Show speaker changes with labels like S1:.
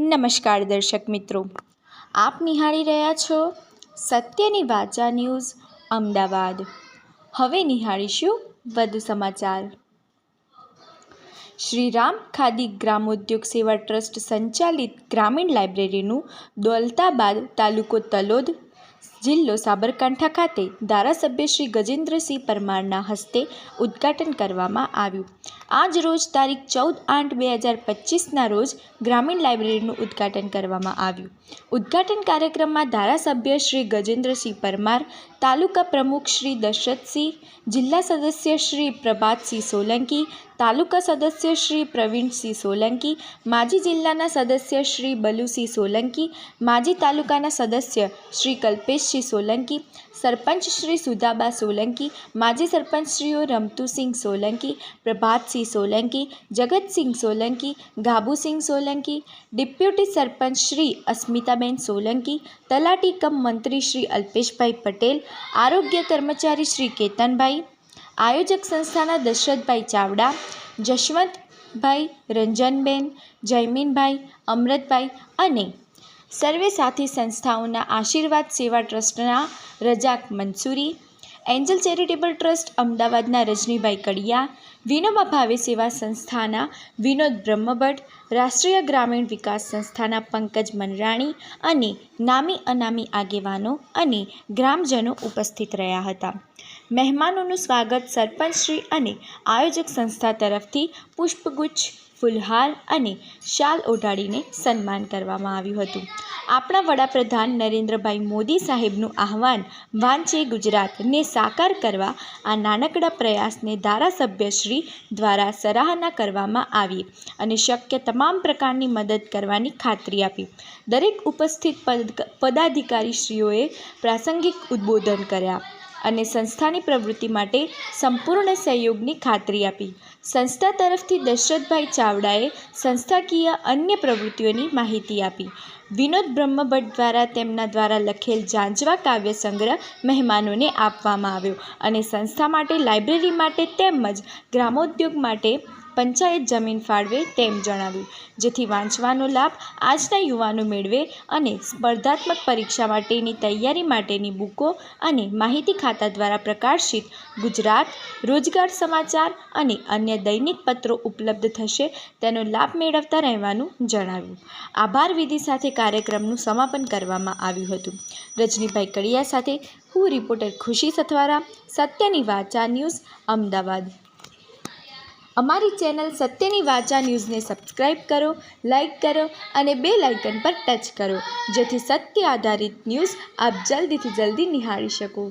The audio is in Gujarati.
S1: નમસ્કાર દર્શક મિત્રો. આપ નિહાળી રહ્યા છો સત્યની વાચા ન્યૂઝ અમદાવાદ. હવે નિહાળીશું વધુ સમાચાર. શ્રીરામ ખાદી ગ્રામોદ્યોગ સેવા ટ્રસ્ટ સંચાલિત ગ્રામીણ લાઇબ્રેરીનું દોલતાબાદ તાલુકો તલોદ જિલ્લો સાબરકાંઠા ખાતે ધારાસભ્ય શ્રી ગજેન્દ્રસિંહ પરમારના હસ્તે ઉદ્ઘાટન કરવામાં આવ્યું. આજ રોજ તારીખ ચૌદ આઠ બે હજાર પચીસના રોજ ગ્રામીણ લાઇબ્રેરીનું ઉદ્ઘાટન કરવામાં આવ્યું. ઉદ્ઘાટન કાર્યક્રમમાં ધારાસભ્ય શ્રી ગજેન્દ્રસિંહ પરમાર, તાલુકા પ્રમુખ શ્રી દશરથસિંહ, જિલ્લા સદસ્ય શ્રી પ્રભાતસિંહ સોલંકી, તાલુકા સદસ્ય શ્રી પ્રવીણસિંહ સોલંકી, માજી જિલ્લાના સદસ્ય શ્રી બલુસિંહ સોલંકી, માજી તાલુકાના સદસ્ય શ્રી કલ્પેશસિંહ સોલંકી, સરપંચ શ્રી સુધાબા સોલંકી, માજી સરપંચશ્રીઓ રમતુસિંહ સોલંકી, પ્રભાતસિંહ સોલંકી, જગતસિંહ સોલંકી, ગાબુસિંહ સોલંકી, ડેપ્યુટી સરપંચ શ્રી અસ્મિતાબેન સોલંકી, તલાટી કમ મંત્રી શ્રી અલ્પેશભાઈ પટેલ, આરોગ્ય કર્મચારી શ્રી કેતનભાઈ, આયોજક સંસ્થાના દશરથભાઈ ચાવડા, જશવંતભાઈ રંજનબેન, જયમીનભાઈ અમૃતભાઈ અને સર્વે સાથી સંસ્થાઓના આશીર્વાદ સેવા ટ્રસ્ટના Rajak Mansuri, Angel charitable trust અમદાવાદના રજનીભાઈ કડિયા, વિનોબા ભાવે સેવા સંસ્થાના વિનોદ બ્રહ્મભટ્ટ, રાષ્ટ્રીય ગ્રામીણ વિકાસ સંસ્થાના પંકજ મનરાણી અને નામી અનામી આગેવાનો અને ગ્રામજનો ઉપસ્થિત રહ્યા હતા. મહેમાનોનું સ્વાગત સરપંચશ્રી અને આયોજક સંસ્થા તરફથી પુષ્પગુચ્છ ફૂલહાર અને શાલ ઓઢાડીને સન્માન કરવામાં આવ્યું હતું. આપણા વડાપ્રધાન નરેન્દ્રભાઈ મોદી સાહેબનું આહવાન વાંચે ગુજરાતને સાકાર કરવા આ નાનકડા પ્રયાસને ધારાસભ્યશ્રી દ્વારા સરાહના કરવામાં આવી અને શક્ય તમામ પ્રકારની મદદ કરવાની ખાતરી આપી. દરેક ઉપસ્થિત પદ, પદાધિકારીશ્રીઓએ પ્રાસંગિક ઉદ્બોધન કર્યા. અને સંસ્થાની પ્રવૃત્તિ માટે સંપૂર્ણ સહયોગની ખાતરી આપી. સંસ્થા તરફથી દશરથભાઈ ચાવડાએ સંસ્થાકીય અન્ય પ્રવૃત્તિઓની માહિતી આપી. વિનોદ બ્રહ્મભટ્ટ દ્વારા તેમના દ્વારા લખેલ જાંજવા કાવ્ય સંગ્રહ મહેમાનોને આપવામાં આવ્યો અને સંસ્થા માટે, લાઇબ્રેરી માટે તેમજ ગ્રામોદ્યોગ માટે પંચાયત જમીન ફાળવે તેમ જણાવ્યું. જેથી વાંચવાનો લાભ આજના યુવાનો મેળવે અને સ્પર્ધાત્મક પરીક્ષા માટેની તૈયારી માટેની બુકો અને માહિતી ખાતા દ્વારા પ્રકાશિત ગુજરાત, રોજગાર સમાચાર અને અન્ય દૈનિક પત્રો ઉપલબ્ધ થશે તેનો લાભ મેળવતા રહેવાનું જણાવ્યું. આભાર વિધિ સાથે કાર્યક્રમનું સમાપન કરવામાં આવ્યું હતું. રજનીભાઈ કડિયા સાથે હું રિપોર્ટર ખુશી સથવારા, સત્યની વાચા ન્યૂઝ, અમદાવાદ. અમારી ચેનલ સત્યની વાચા ન્યૂઝને સબસ્ક્રાઈબ કરો, લાઇક કરો અને બે લાઇકન પર ટચ કરો, જેથી સત્ય આધારિત ન્યૂઝ આપ જલ્દીથી જલ્દી નિહાળી શકો.